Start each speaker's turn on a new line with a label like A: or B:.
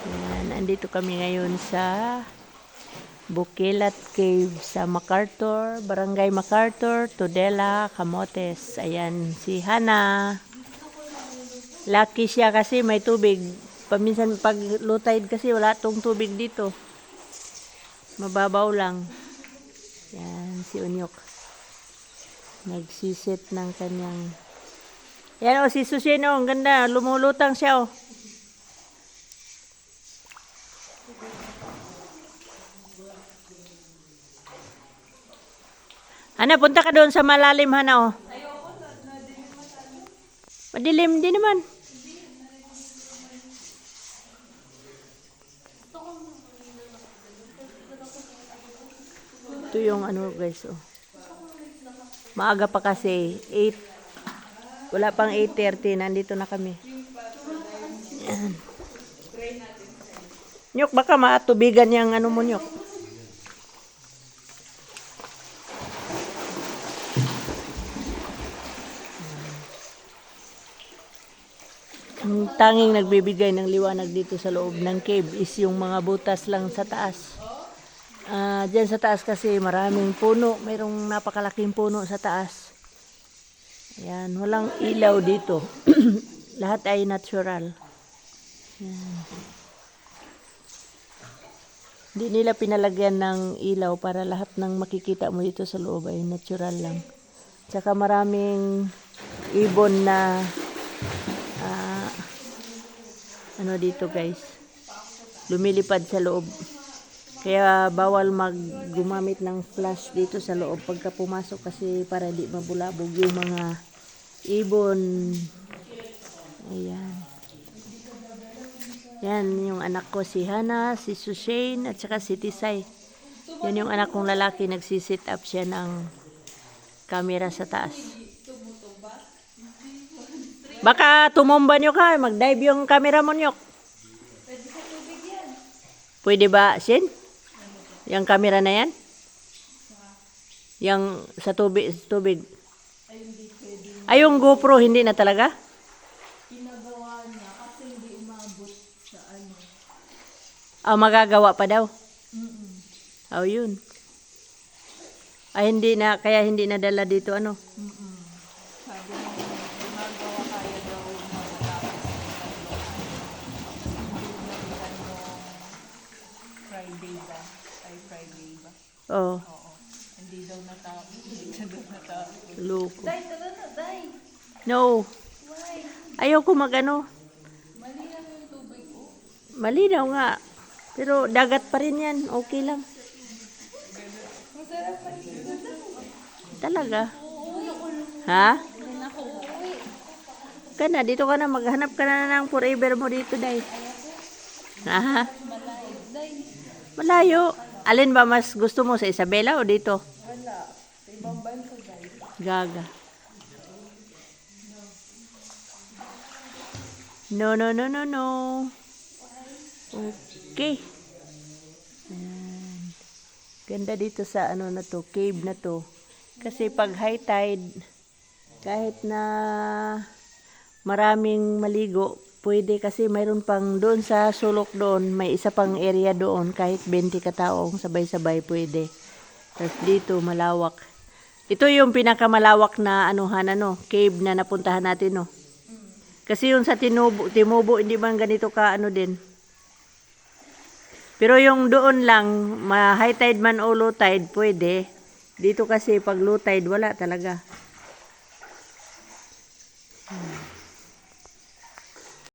A: Ayan, andito kami ngayon sa Bukilat Cave sa MacArthur, Barangay MacArthur, Tudela, Camotes. Ayan, si Hana. Lucky siya kasi may tubig. Paminsan pag low tide kasi wala tong tubig dito. Mababaw lang. Yan, si Unyok. Nagsisit ng kanyang... Yan o, si Susino, ang ganda. Lumulutang siya o. Ana, punta ka doon sa malalim, Hana, oh. Madilim din naman. Ito yung ano, guys, oh. Maaga pa kasi, 8, wala pang 8.30, nandito na kami. Nyok, baka maatubigan yung ano mo, Nyok. Ang tanging nagbibigay ng liwanag dito sa loob ng cave is yung mga butas lang sa taas. Ah, diyan sa taas kasi maraming puno, mayroong napakalaking puno sa taas. Ayan, walang ilaw dito. Lahat ay natural. Ayan. Hindi nila pinalagyan ng ilaw para lahat ng makikita mo dito sa loob ay natural lang. Tsaka maraming ibon na ah, ano dito guys lumilipad sa loob. Kaya bawal mag gumamit ng flash dito sa loob pagka pumasok kasi para di mabulabog yung mga ibon. Ayan yan yung anak ko si Hana si Sushane at saka si Tisay yan yung anak kong lalaki nagsisit up siya ng camera sa taas Baka tumumba nyo ka, mag-dive yung camera mo nyo. Pwede ba, Shin? Yung camera na yan? Yung sa tubig, tubig. Ay, yung GoPro, hindi na talaga?
B: ginagawa niya kasi hindi umabot sa ano.
A: Ah, magagawa pa daw.
B: Mm-mm.
A: Oh, yun. Ay, hindi na, kaya hindi nadala dito, ano?
B: Mm-mm. Sabi niya, ginagawa kaya daw matatapos ng Friday ba? Ay, Friday ba?
A: Oh,
B: Oo. Hindi daw natapos. Hindi daw natapos.
A: loko.
B: Day, tara na, day!
A: No,
B: Why?
A: ayaw ko magano.
B: Mali lang yung tubig ko.
A: Malinaw nga. Pero dagat pa rin yan, okay lang. Talaga. Ha?
B: Uuwi.
A: Kana, dito ka na, maghanap ka na ng forever mo dito, day. Ha? Malayo. Alin ba mas gusto mo sa Isabela o dito?
B: wala. Sa ibang bansa, day.
A: Gaga. No, no, no, no, no. Okay. Ayan. Ganda dito sa ano na to, cave na to. Kasi pag high tide, kahit na maraming maligo, pwede kasi mayroon pang doon sa sulok doon, may isa pang area doon, kahit 20 kataong sabay-sabay pwede. Tapos dito, malawak. Ito yung pinakamalawak na anuhan ano, cave na napuntahan natin no. Kasi yung sa Tinubo, Timubo hindi man ganito ka ano din. Pero yung doon lang, ma high tide man o low tide, pwede. Dito kasi pag low tide, wala talaga.